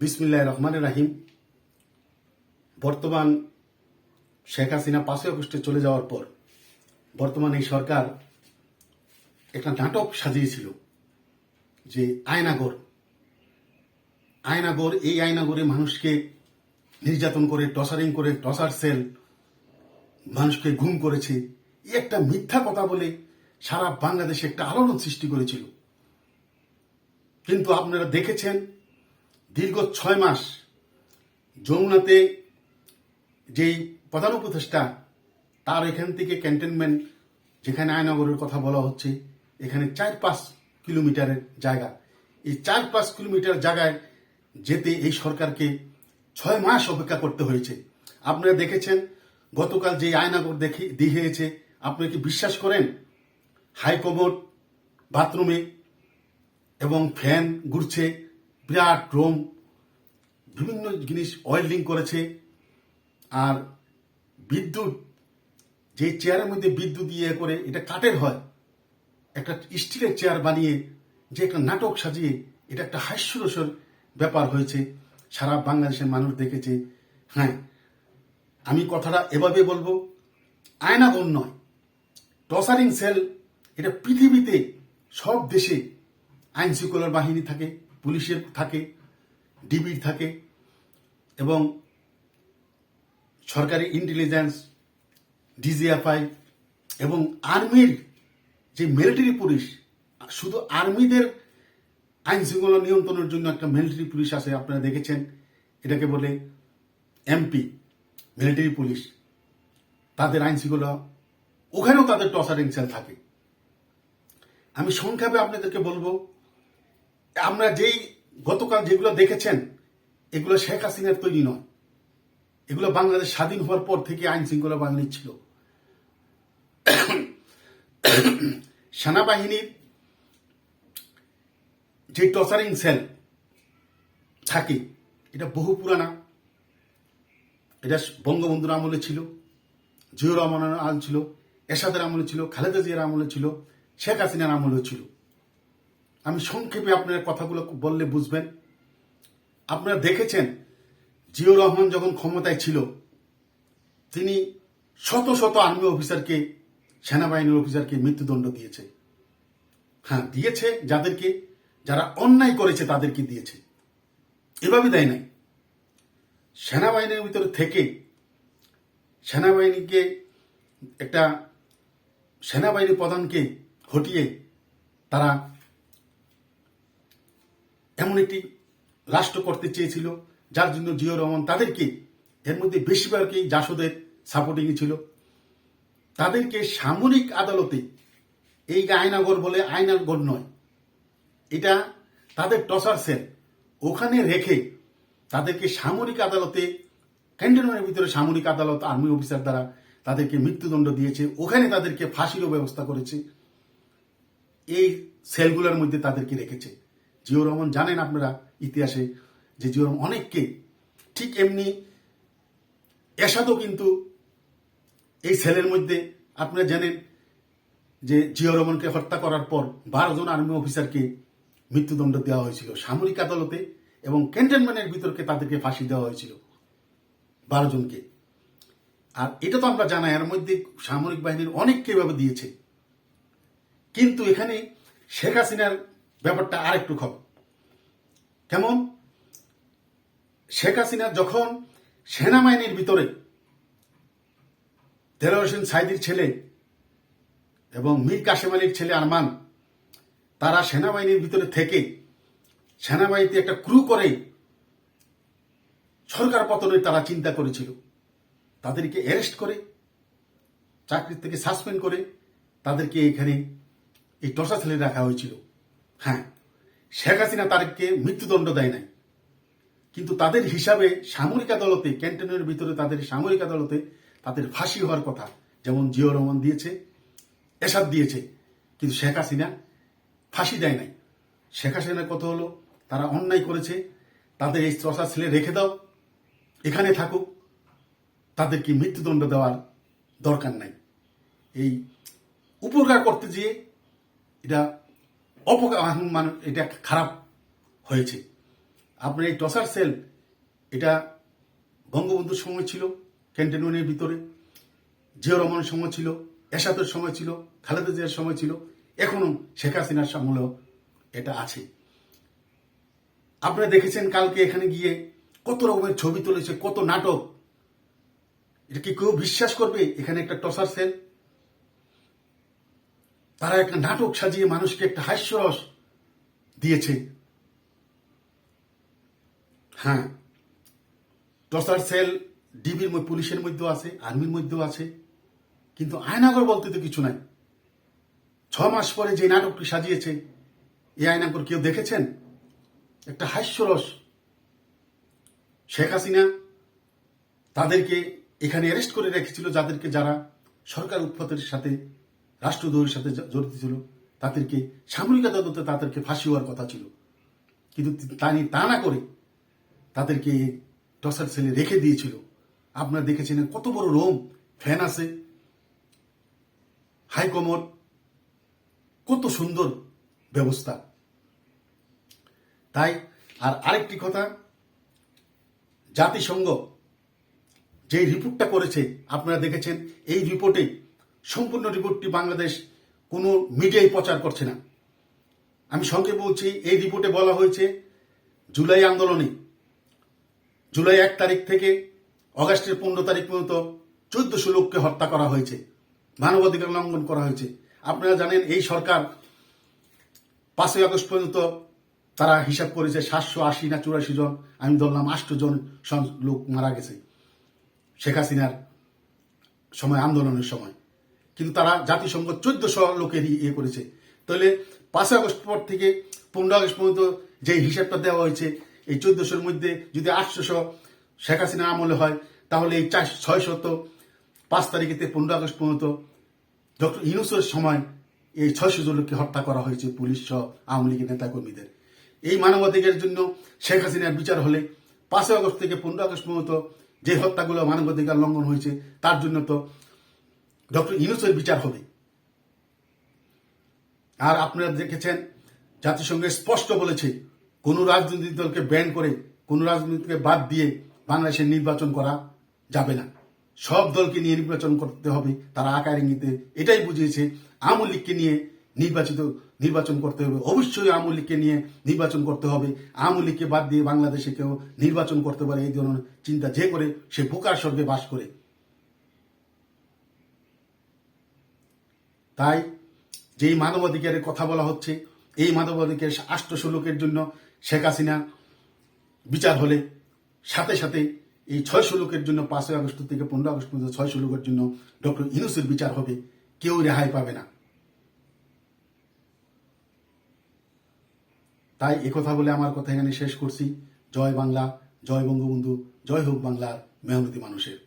বিসমিল্লাহ রহমান রাহিম। বর্তমান শেখ হাসিনা পাঁচই আগস্টে চলে যাওয়ার পর বর্তমান এই সরকার একটা নাটক সাজিয়েছিল যে আয়নাগর। আয়নাগর, এই আয়নাগরে মানুষকে নির্যাতন করে, টসারিং করে, টসার সেল, মানুষকে ঘুম করেছে। এই একটা মিথ্যা কথা বলে সারা বাংলাদেশে একটা আলোড়ন সৃষ্টি করেছিল। কিন্তু আপনারা দেখেছেন দীর্ঘ ছয় মাস যমুনাতে যেই প্রধান উপদেষ্টা, তার এখান থেকে ক্যান্টনমেন্ট যেখানে আয়নগরের কথা বলা হচ্ছে, এখানে চার পাঁচ কিলোমিটারের জায়গা। এই চার পাঁচ কিলোমিটার জায়গায় যেতে এই সরকারকে ছয় মাস অপেক্ষা করতে হয়েছে। আপনারা দেখেছেন, গতকাল যে আয়নাগর দেখে দেখিয়েছে, আপনি কি বিশ্বাস করেন? হাইকমোড, বাথরুমে এবং ফ্যান ঘুরছে বিরাট রোম বিভিন্ন জিনিস ওয়েল্ডিং করেছে। আর বিদ্যুৎ, যে চেয়ারের মধ্যে বিদ্যুৎ ইয়ে করে, এটা কাঠের হয়। একটা স্টিলের চেয়ার বানিয়ে, যে একটা নাটক সাজিয়ে, এটা একটা হাস্যরসর ব্যাপার হয়েছে। সারা বাংলাদেশের মানুষ দেখেছে। হ্যাঁ আমি কথাটা এভাবে বলব আয়নাগর নয়। টসারিং সেল এটা পৃথিবীতে সব দেশে আইন শৃঙ্খলার বাহিনী থাকে। পুলিশের থাকে, ডিবির থাকে এবং সরকারি ইন্টেলিজেন্স ডিজিএফআই এবং আর্মির যে মিলিটারি পুলিশ শুধু আর্মিদের আইন শৃঙ্খলা নিয়ন্ত্রণের জন্য একটা মিলিটারি পুলিশ আছে, আপনারা দেখেছেন, এটাকে বলে এমপি মিলিটারি পুলিশ তাদের আইন শৃঙ্খলা, ওখানেও তাদের টসারিং সেল থাকে। আমি সংক্ষেপে আপনাদেরকে বলব আমরা যেই গতকাল যেগুলো দেখেছেন, এগুলো শেখ হাসিনার তৈরি নয়। এগুলো বাংলাদেশ স্বাধীন হওয়ার পর থেকে আইন শৃঙ্খলা বাহিনীর ছিল। সেনাবাহিনীর যে টর্চারিং সেল থাকে, এটা বহু পুরানা। এটা বঙ্গবন্ধুর আমলে ছিল জিয়ুর রহমানের আমল ছিল, এরশাদের আমলে ছিল, খালেদা জিয়ার আমলে ছিল, শেখ হাসিনার আমলেও ছিল। আমি সংক্ষেপে আপনার কথাগুলো বললে বুঝবেন। আপনারা দেখেছেন জিও রহমান যখন ক্ষমতায় ছিল, তিনি শত শত আর্মি অফিসারকে, সেনাবাহিনীর অফিসারকে মৃত্যুদণ্ড দিয়েছে। হ্যাঁ দিয়েছে যাদেরকে, যারা অন্যায় করেছে তাদেরকে দিয়েছে। এভাবে দেয় নাই। সেনাবাহিনীর ভিতরে থেকে সেনাবাহিনীকে, একটা সেনাবাহিনী প্রধানকে হটিয়ে তারা এমন একটি রাষ্ট্র করতে চেয়েছিল, যার জন্য জিও রহমান তাদেরকে, এর মধ্যে বেশিরভাগই জাসদের সাপোর্টিং ছিল। তাদেরকে সামরিক আদালতে, এই আয়নাগর বলে, আয়নাগর নয়, এটা তাদের টসার সেল ওখানে রেখে তাদেরকে সামরিক আদালতে, ক্যান্টনমেন্টের ভিতরে সামরিক আদালত আর্মি অফিসার দ্বারা তাদেরকে মৃত্যুদণ্ড দিয়েছে, ওখানে তাদেরকে ফাঁসিরও ব্যবস্থা করেছে, এই সেলগুলোর মধ্যে তাদেরকে রেখেছে। জিও রহমান জানেন আপনারা ইতিহাসে যে জিও রহমান অনেককে ঠিক এমনি এসাদও কিন্তু এই সেলের মধ্যে আপনারা জানেন যে জিও রহমানকে হত্যা করার পর বারো জন আর্মি অফিসারকে মৃত্যুদণ্ড দেওয়া হয়েছিল সামরিক আদালতে এবং ক্যান্টনমেন্টের ভিতরকে তাদেরকে ফাঁসি দেওয়া হয়েছিল বারো জনকে। আর এটা তো আমরা জানাই, এর মধ্যে সামরিক বাহিনীর অনেককে এভাবে দিয়েছে। কিন্তু এখানে শেখ হাসিনার ব্যাপারটা আরেকটু খব কেমন? শেখ হাসিনা যখন সেনাবাহিনীর ভিতরে তেরো হোসেন সাইদির ছেলে এবং মীর কাশেম আলীর ছেলে আরমান, তারা সেনাবাহিনীর ভিতরে থেকে সেনাবাহিনীতে একটা ক্রু করে সরকার পতনের তারা চিন্তা করেছিল। তাদেরকে অ্যারেস্ট করে চাকরি থেকে সাসপেন্ড করে তাদেরকে এখানে এই টসা ছেলে রাখা হয়েছিল। হ্যাঁ শেখ হাসিনা তাদেরকে মৃত্যুদণ্ড দেয় নাই। কিন্তু তাদের হিসাবে সামরিক আদালতে ক্যান্টনের ভিতরে তাদের সামরিক আদালতে তাদের ফাঁসি হওয়ার কথা যেমন জিও রহমান দিয়েছে এসাদ দিয়েছে, কিন্তু শেখ হাসিনা ফাঁসি দেয় নাই। শেখ হাসিনার কথা হলো, তারা অন্যায় করেছে, তাদের এই চষা ছেলে রেখে দাও, এখানে থাকুক তাদেরকে মৃত্যুদণ্ড দেওয়ার দরকার নাই। এই উপকার করতে যেয়ে এটা অপকার মানে এটা খারাপ হয়েছে। আপনার এই টসার সেল, এটা বঙ্গবন্ধুর সময় ছিল, ক্যান্টনমেন্টের ভিতরে। জিয়া রহমানের সময় ছিল, এরশাদের সময় ছিল, খালেদা জিয়ার সময় ছিল, এখনও শেখ হাসিনার আমলেও এটা আছে। আপনারা দেখেছেন কালকে এখানে গিয়ে কত রকমের ছবি তুলেছে, কত নাটক। এটা কি কেউ বিশ্বাস করবে? এখানে একটা টসার সেল তারা একটা নাটক সাজিয়ে মানুষকে একটা হাস্যরস দিয়েছে। হ্যাঁ টসার সেল ডিবির পুলিশের মধ্যেও আছে, আর্মির মধ্যেও আছে, কিন্তু আয়নাগর বলতে তো কিছু নাই। ছ মাস পরে যে নাটকটি সাজিয়েছে এই আয়নাগর কেউ দেখেছেন? একটা হাস্যরস। শেখ হাসিনা তাদেরকে এখানে অ্যারেস্ট করে রেখেছিল, যাদেরকে যারা সরকার উৎপাতের সাথে রাষ্ট্রদ্রোহের সাথে জড়িত ছিল। তাদেরকে সামরিক আদালতে তাদেরকে ফাঁসি হওয়ার কথা ছিল। কিন্তু তা নিয়ে তা না করে তাদেরকে টসার সেলে রেখে দিয়েছিল। আপনারা দেখেছেন কত বড় রোম, ফ্যান আছে, হাইকমোড, কত সুন্দর ব্যবস্থা। তাই আর আরেকটি কথা, জাতিসংঘ যে রিপোর্টটা করেছে, আপনারা দেখেছেন, এই রিপোর্টে সম্পূর্ণ রিপোর্টটি বাংলাদেশ কোনো মিডিয়ায় প্রচার করছে না। আমি সঙ্গে বলছি, এই রিপোর্টে বলা হয়েছে, জুলাই আন্দোলনে, জুলাই এক তারিখ থেকে অগাস্টের পনেরো তারিখ পর্যন্ত চোদ্দশো লোককে হত্যা করা হয়েছে, মানবাধিকার লঙ্ঘন করা হয়েছে। আপনারা জানেন, এই সরকার পাঁচই আগস্ট পর্যন্ত তারা হিসাব করেছে সাতশো আশি না চুরাশি জন, আমি ধরলাম আষ্ট জন লোক মারা গেছে। শেখ হাসিনার সময়, আন্দোলনের সময়। কিন্তু তারা জাতিসংঘ চোদ্দশো লোকের ইয়ে করেছে। তাহলে পাঁচই আগস্ট পর থেকে পনেরো আগস্ট পর্যন্ত যে হিসাবটা দেওয়া হয়েছে, এই চোদ্দশোর মধ্যে যদি আটশোশো শেখ হাসিনা আমলে হয়, তাহলে এই চার ছয় শত পাঁচ তারিখেতে পনেরো আগস্ট পর্যন্ত ডক্টর ইউনুসের সময় এই ছয়শো লোককে হত্যা করা হয়েছে পুলিশ সহ আওয়ামী লীগের নেতাকর্মীদের। এই মানবাধিকারের জন্য শেখ হাসিনার বিচার হলে পাঁচই আগস্ট থেকে পনেরো আগস্ট পর্যন্ত যে হত্যাগুলো মানবাধিকার লঙ্ঘন হয়েছে, তার জন্য তো ডক্টর ইউনুসের বিচার হবে। আর আপনারা দেখেছেন, জাতিসংঘ স্পষ্ট বলেছে, কোন রাজনৈতিক দলকে ব্যান করে, কোন রাজনীতিকে বাদ দিয়ে বাংলাদেশের নির্বাচন করা যাবে না। সব দলকে নিয়ে নির্বাচন করতে হবে, তারা আকার ইঙ্গিতে এটাই বুঝিয়েছে, আওয়ামী লীগকে নিয়ে নির্বাচিত, নির্বাচন করতে হবে। অবশ্যই আওয়ামী লীগকে নিয়ে নির্বাচন করতে হবে। আওয়ামী লীগকে বাদ দিয়ে বাংলাদেশে কেউ নির্বাচন করতে পারে, এই ধরনের চিন্তা যে করে, সে বোকার স্বর্গে বাস করে। তাই যেই মানবাধিকারের কথা বলা হচ্ছে, এই মানবাধিকারের আষ্টশো লোকের জন্য শেখ হাসিনা বিচার হলে সাথে সাথে এই ছয়শো লোকের জন্য পাঁচই আগস্ট থেকে পনেরো আগস্ট পর্যন্ত ছয়শো লোকের জন্য ডক্টর ইনুসের বিচার হবে, কেউ রেহাই পাবে না। তাই একথা বলে আমার কথা এখানে শেষ করছি। জয় বাংলা, জয় বঙ্গবন্ধু, জয় হোক বাংলার মেহনতি মানুষের।